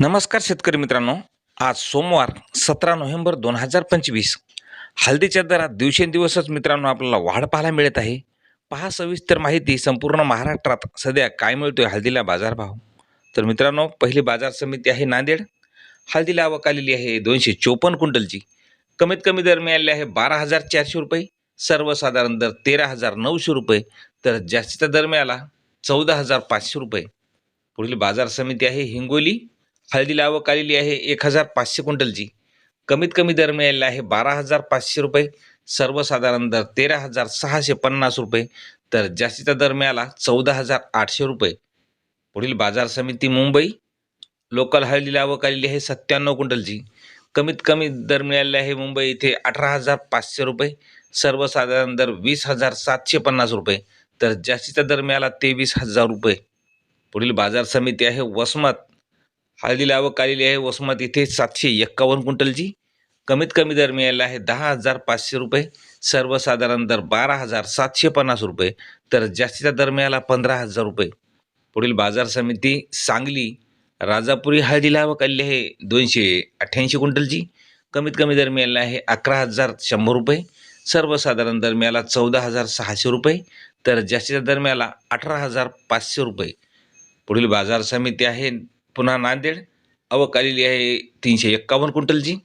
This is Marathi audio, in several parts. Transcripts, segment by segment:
नमस्कार शेतकरी मित्रांनो. आज सोमवार सतरा नोव्हेंबर दोन हजार पंचवीस. हळदीच्या दरात दिवसेंदिवसच मित्रांनो आपल्याला वाढ पाहायला मिळत आहे. पहा सविस्तर माहिती संपूर्ण महाराष्ट्रात सध्या काय मिळतोय हळदीला बाजारभाव. तर मित्रांनो पहिली बाजार समिती आहे नांदेड. हळदीला आवक आलेली आहे दोनशे चोपन्न क्विंटलची. कमीत कमी दर मिळाले आहे बारा हजार चारशे रुपये. सर्वसाधारण दर तेरा हजार नऊशे रुपये. तर जास्तीचा दर मिळाला चौदा हजार पाचशे रुपये. पुढील बाजार समिती आहे हिंगोली. हळदीला लावक आलेली आहे एक हजार पाचशे क्विंटलची. कमीत कमी दर मिळालेला आहे बारा हजार पाचशे रुपये. सर्वसाधारण दर तेरा हजार सहाशे पन्नास रुपये. तर जास्तीचा दर मिळाला चौदा हजार आठशे रुपये. पुढील बाजार समिती मुंबई. लोकल हळदीला आवक आलेली आहे सत्त्याण्णव क्विंटलची. कमीत कमी दर मिळालेला आहे मुंबई इथे अठरा हजार पाचशे रुपये. सर्वसाधारण दर वीस हजार सातशे पन्नास रुपये. तर जास्तीचा दर मिळाला तेवीस हजार रुपये. पुढील बाजार समिती आहे वसमत. हळदी आवक आलेली आहे. वसमत इथे सातशे एक्कावन्न क्विंटलची कमीत कमी दर मिळाला आहे दहा हजार पाचशे रुपये. सर्वसाधारण दर बारा हजार सातशे पन्नास रुपये. तर जास्तीचा दर मिळाला पंधरा हजार रुपये. पुढील बाजार समिती सांगली राजापुरी हळदीला आवक आलेली आहे दोनशे अठ्ठ्याऐंशी क्विंटलची कमीत कमी दर मिळाला आहे अकरा हजार शंभर रुपये. सर्वसाधारण दर मिळाला चौदा हजार सहाशे रुपये. तर जास्तीचा दर मिळाला अठरा हजार पाचशे रुपये. पुढील बाजार समिती आहे पुन्हा नांदेड. आवक आलेली आहे तीनशे एक्कावन्न क्विंटलची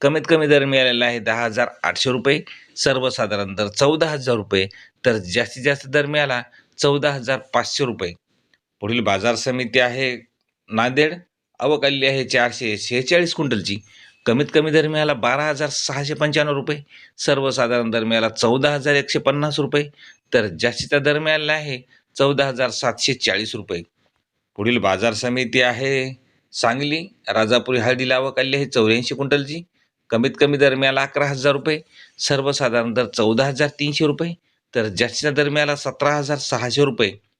कमीत कमी दर मिळालेला आहे दहा हजार आठशे रुपये. सर्वसाधारण दर चौदा हजार रुपये. तर जास्तीत जास्त दर मिळाला चौदा हजार पाचशे रुपये. पुढील बाजार समिती आहे नांदेड. आवक आलेली आहे चारशे शेहेचाळीस क्विंटलची कमीत कमी दर मिळाला बारा हजार सहाशे पंच्याण्णव रुपये. सर्वसाधारण दर मिळाला चौदा हजार एकशे पन्नास रुपये. तर जास्तीचा दर मिळालेला आहे चौदा हजार सातशे चाळीस रुपये. पुढील बाजार समिती आहे सांगली राजापुरी हळदी लावक आली आहे चौऱ्याऐंशी क्विंटलची. कमीत कमी दरम्याला अकरा हजार रुपये सर्वसाधारण दर चौदा हजार तीनशे रुपये तर जास्तीच्या दरम्याला सतरा हजार सहाशे रुपये.